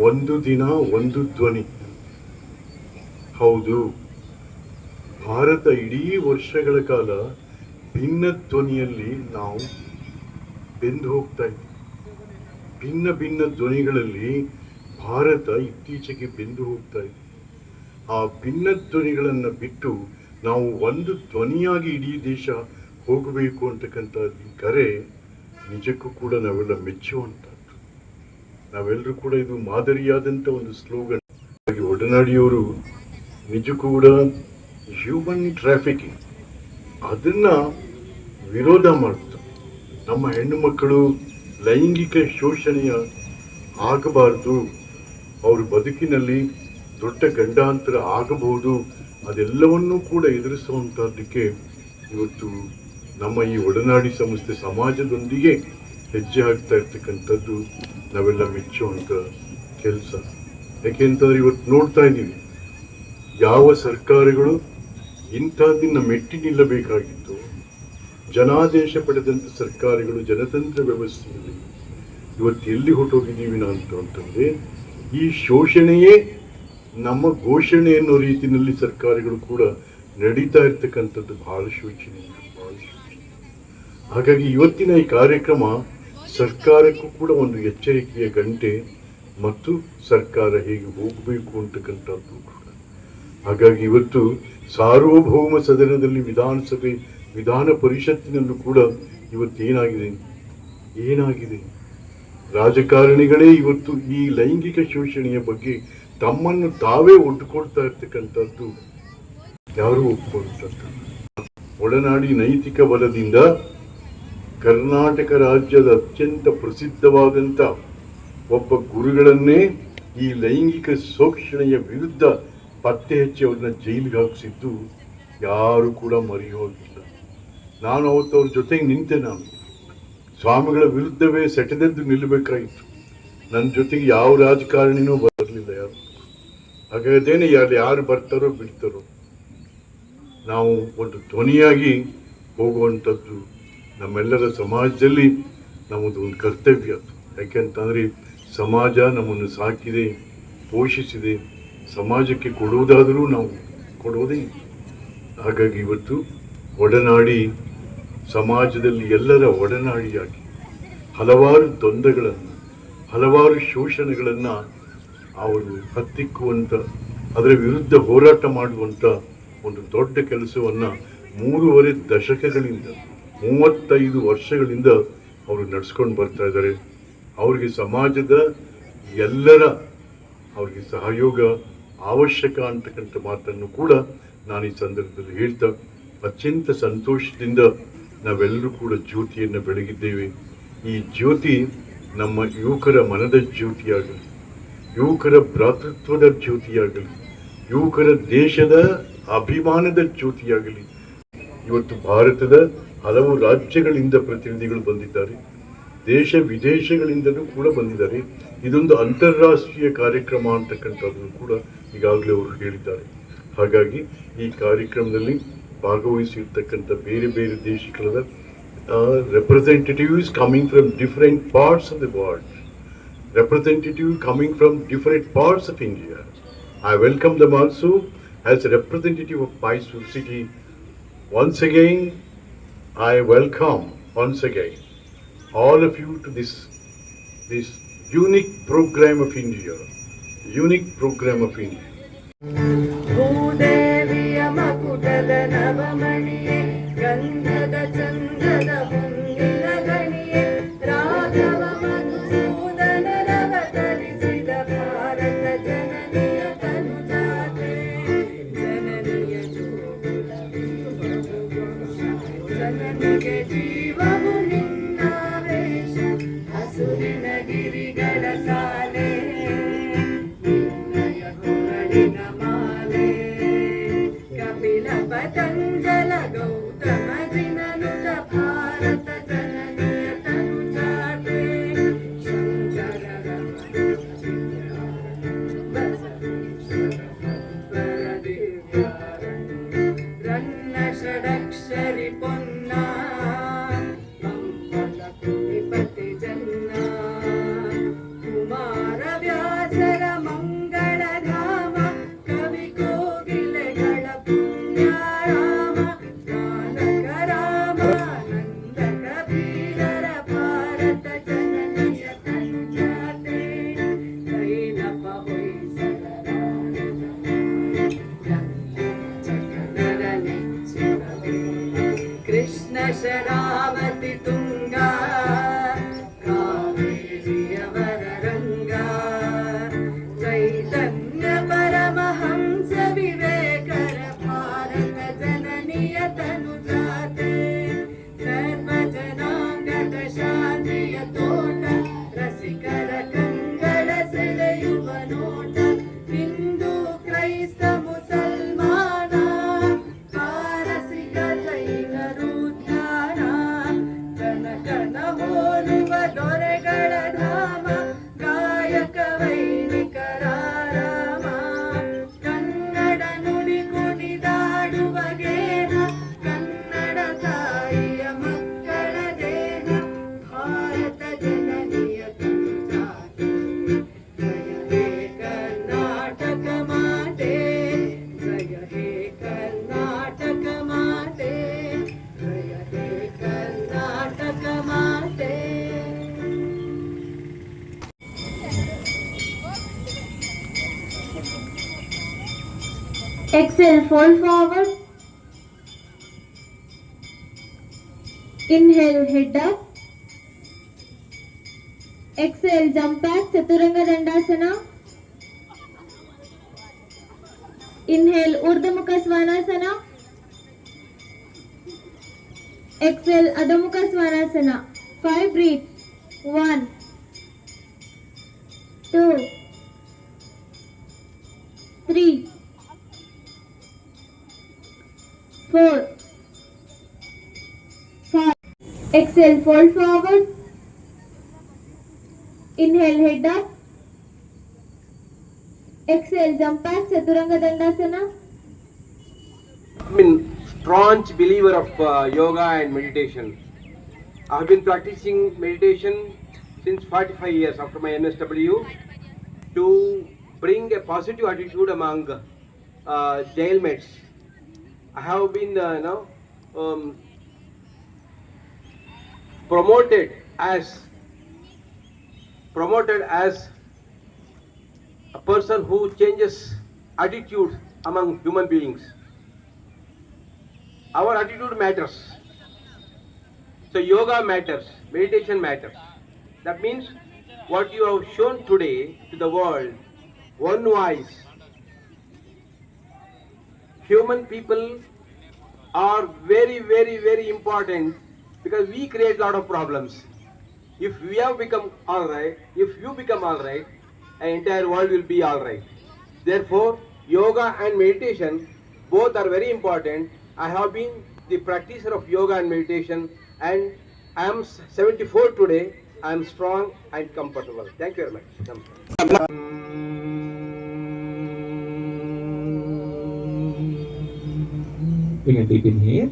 ಒಂದು ದಿನ, ಒಂದು ಧ್ವನಿ. ಹೌದು. ಭಾರತ ಇಡೀ ವರ್ಷಗಳ ಕಾಲ ಭಿನ್ನ ಧ್ವನಿಯಲ್ಲಿ ನಾವು ಬೆಂದು ಹೋಗ್ತಾ ಇದ್ದೀವಿ ಭಿನ್ನ ಭಿನ್ನ ಧ್ವನಿಗಳಲ್ಲಿ ಭಾರತ ಇತ್ತೀಚೆಗೆ ಬೆಂದು ಹೋಗ್ತಾ ಇದೆ. ಆ ಭಿನ್ನ ಧ್ವನಿಗಳನ್ನು ಬಿಟ್ಟು ನಾವು ಒಂದು ಧ್ವನಿಯಾಗಿ ಇಡೀ ದೇಶ ಹೋಗಬೇಕು ಅಂತಕ್ಕಂಥ ಕರೆ ನಿಜಕ್ಕೂ ಕೂಡ ನಾವೆಲ್ಲ ಮೆಚ್ಚುವಂಥದ್ದು ನಾವೆಲ್ಲರೂ ಕೂಡ ಇದು ಮಾದರಿಯಾದಂಥ ಒಂದು ಸ್ಲೋಗನ್ ಹಾಗೆ ಒಡನಾಡಿಯವರು ನಿಜಕ್ಕೂ ಕೂಡ ಹ್ಯೂಮನ್ ಟ್ರಾಫಿಕಿಂಗ್ ಅದನ್ನ ವಿರೋಧ ಮಾಡ್ತಾರೆ ನಮ್ಮ ಹೆಣ್ಣು ಮಕ್ಕಳು ಲೈಂಗಿಕ ಶೋಷಣೆಯ ಆಗಬಾರದು, ಅವ್ರ ಬದುಕಿನಲ್ಲಿ ದೊಡ್ಡ ಗಂಡಾಂತರ ಆಗಬಹುದು, ಅದೆಲ್ಲವನ್ನೂ ಕೂಡ ಎದುರಿಸುವಂಥದ್ದಕ್ಕೆ ಇವತ್ತು ನಮ್ಮ ಈ ಒಡನಾಡಿ ಸಂಸ್ಥೆ ಸಮಾಜದೊಂದಿಗೆ ಹೆಜ್ಜೆ ಹಾಕ್ತಾ ಇರ್ತಕ್ಕಂಥದ್ದು ನಾವೆಲ್ಲ ಮೆಚ್ಚುವಂಥ ಕೆಲಸ. ಯಾಕೆಂತಂದ್ರೆ ಇವತ್ತು ನೋಡ್ತಾ ಇದ್ದೀವಿ, ಯಾವ ಸರ್ಕಾರಗಳು ಇಂಥದ್ದನ್ನ ಮೆಟ್ಟಿ ನಿಲ್ಲಬೇಕಾಗಿತ್ತು. ಜನಾದೇಶ ಪಡೆದಂಥ ಸರ್ಕಾರಗಳು, ಜನತಂತ್ರ ವ್ಯವಸ್ಥೆಯಲ್ಲಿ ಇವತ್ತು ಎಲ್ಲಿ ಹೊರಟೋಗಿದ್ದೀವಿ ನಾವು ಅಂತ ಅಂತಂದ್ರೆ, ಈ ಶೋಷಣೆಯೇ ನಮ್ಮ ಘೋಷಣೆ ಅನ್ನೋ ರೀತಿಯಲ್ಲಿ ಸರ್ಕಾರಗಳು ಕೂಡ ನಡೀತಾ ಇರ್ತಕ್ಕಂಥದ್ದು ಬಹಳ ಶೋಚನೀಯ ಬಹಳ ಶೋಚನೀಯ. ಹಾಗಾಗಿ ಇವತ್ತಿನ ಈ ಕಾರ್ಯಕ್ರಮ ಸರ್ಕಾರಕ್ಕೂ ಕೂಡ ಒಂದು ಎಚ್ಚರಿಕೆಯ ಗಂಟೆ ಮತ್ತು ಸರ್ಕಾರ ಹೇಗೆ ಹೋಗಬೇಕು ಅಂತಕ್ಕಂಥದ್ದು ಕೂಡ. ಹಾಗಾಗಿ ಇವತ್ತು ಸಾರ್ವಭೌಮ ಸದನದಲ್ಲಿ ವಿಧಾನಸಭೆ, ವಿಧಾನ ಪರಿಷತ್ತಿನಲ್ಲೂ ಕೂಡ ಇವತ್ತೇನಾಗಿದೆ? ಏನಾಗಿದೆ? ರಾಜಕಾರಣಿಗಳೇ ಇವತ್ತು ಈ ಲೈಂಗಿಕ ಶೋಷಣೆಯ ಬಗ್ಗೆ ತಮ್ಮನ್ನು ತಾವೇ ಒಡ್ಡುಕೊಳ್ತಾ ಇರ್ತಕ್ಕಂಥದ್ದು ಯಾರು ಒಪ್ಪಿಕೊಳ್ತಾ ಒಳನಾಡಿ ನೈತಿಕ ಬಲದಿಂದ ಕರ್ನಾಟಕ ರಾಜ್ಯದ ಅತ್ಯಂತ ಪ್ರಸಿದ್ಧವಾದಂಥ ಒಬ್ಬ ಗುರುಗಳನ್ನೇ ಈ ಲೈಂಗಿಕ ಶೋಷಣೆಯ ವಿರುದ್ಧ ಪತ್ತೆ ಹಚ್ಚಿ ಅವ್ರನ್ನ ಜೈಲಿಗೆ ಹಾಕಿಸಿದ್ದು ಯಾರು ಕೂಡ ಮರೆಯೋಗಿಲ್ಲ ನಾನು ಅವತ್ತು ಅವ್ರ ಜೊತೆಗೆ ನಿಂತೆ ನಾನು. ಸ್ವಾಮಿಗಳ ವಿರುದ್ಧವೇ ಸೆಟೆದೆದ್ದು ನಿಲ್ಲಬೇಕಾಗಿತ್ತು ನನ್ನ ಜೊತೆಗೆ ಯಾವ ರಾಜಕಾರಣಿನೂ ಬರಲಿಲ್ಲ ಯಾರು. ಹಾಗಾದೇನೆ ಯಾರು ಯಾರು ಬರ್ತಾರೋ ಬಿಡ್ತಾರೋ. ನಾವು ಒಂದು ಧ್ವನಿಯಾಗಿ ಹೋಗುವಂಥದ್ದು ನಮ್ಮೆಲ್ಲರ ಸಮಾಜದಲ್ಲಿ ನಮ್ಮದು ಒಂದು ಕರ್ತವ್ಯ. ಯಾಕೆಂತಂದರೆ ಸಮಾಜ ನಮ್ಮನ್ನು ಸಾಕಿದೆ, ಪೋಷಿಸಿದೆ. ಸಮಾಜಕ್ಕೆ ಕೊಡುವುದಾದರೂ ನಾವು ಕೊಡುವುದೇ ಹಾಗಾಗಿ ಇವತ್ತು ಒಡನಾಡಿ ಸಮಾಜದಲ್ಲಿ ಎಲ್ಲರ ಒಡನಾಡಿಯಾಗಿ ಹಲವಾರು ತೊಂದರೆಗಳನ್ನು, ಹಲವಾರು ಶೋಷಣೆಗಳನ್ನು ಅವರು ಹತ್ತಿಕ್ಕುವಂಥ ಅದರ ವಿರುದ್ಧ ಹೋರಾಟ ಮಾಡುವಂಥ ಒಂದು ದೊಡ್ಡ ಕೆಲಸವನ್ನು ಮೂರುವರೆ ದಶಕಗಳಿಂದ ಮೂವತ್ತೈದು ವರ್ಷಗಳಿಂದ ಅವರು ನಡೆಸ್ಕೊಂಡು ಬರ್ತಾ ಇದ್ದಾರೆ. ಅವರಿಗೆ ಸಮಾಜದ ಎಲ್ಲರ ಅವರಿಗೆ ಸಹಯೋಗ ಅವಶ್ಯಕ ಅಂತಕ್ಕಂಥ ಮಾತನ್ನು ಕೂಡ ನಾನು ಈ ಸಂದರ್ಭದಲ್ಲಿ ಹೇಳ್ತಾ ಅತ್ಯಂತ ಸಂತೋಷದಿಂದ ನಾವೆಲ್ಲರೂ ಕೂಡ ಜ್ಯೋತಿಯನ್ನು ಬೆಳಗಿದ್ದೇವೆ. ಈ ಜ್ಯೋತಿ ನಮ್ಮ ಯುವಕರ ಮನದ ಜ್ಯೋತಿಯಾಗಲಿ, ಯುವಕರ ಭ್ರಾತೃತ್ವದ ಜ್ಯೋತಿಯಾಗಲಿ, ಯುವಕರ ದೇಶದ ಅಭಿಮಾನದ ಜ್ಯೋತಿಯಾಗಲಿ. ಇವತ್ತು ಭಾರತದ ಹಲವು ರಾಜ್ಯಗಳಿಂದ ಪ್ರತಿನಿಧಿಗಳು ಬಂದಿದ್ದಾರೆ. ದೇಶ ವಿದೇಶಗಳಿಂದಲೂ ಕೂಡ ಬಂದಿದ್ದಾರೆ. ಇದೊಂದು ಅಂತಾರಾಷ್ಟ್ರೀಯ ಕಾರ್ಯಕ್ರಮ ಅಂತಕ್ಕಂಥದ್ದನ್ನು ಕೂಡ ಈಗಾಗಲೇ ಅವರು ಹೇಳಿದ್ದಾರೆ. ಹಾಗಾಗಿ ಈ ಕಾರ್ಯಕ್ರಮದಲ್ಲಿ ಭಾಗವಹಿಸಿರ್ತಕ್ಕಂಥ ಬೇರೆ ಬೇರೆ ದೇಶಗಳ representatives coming from different parts of the world representative coming from different parts of India I welcome them also as representative of Mysuru city once again, I welcome once again all of you to this this unique program of India, unique program of India. que viva. Exhale, fold forward. Inhale, head up. Exhale, jump back, Chaturanga Dandasana. Inhale Urdhvamukha Svanasana exhale Adhomukha Svanasana five breath one two three four five exhale fold forward inhale head up Exhale, jump back, Chaturanga Dandasana. I mean, staunch believer of uh, yoga and meditation. I have been practicing meditation since 45 years after my NSW to bring a positive attitude among uh, jailmates. I have been, uh, know, um, promoted as promoted as person who changes attitude among human beings our attitude matters. So yoga matters, meditation matters. That means what you have shown today to the world, one voice. Human people are very, very, very important because we create a lot of problems. If we have become alright, if you become alright, the entire world will be alright. Therefore, yoga and meditation both are very important. I have been the practitioner of yoga and meditation, and I am 74 today. I am strong and comfortable. Thank you very much. Bring a deep inhale.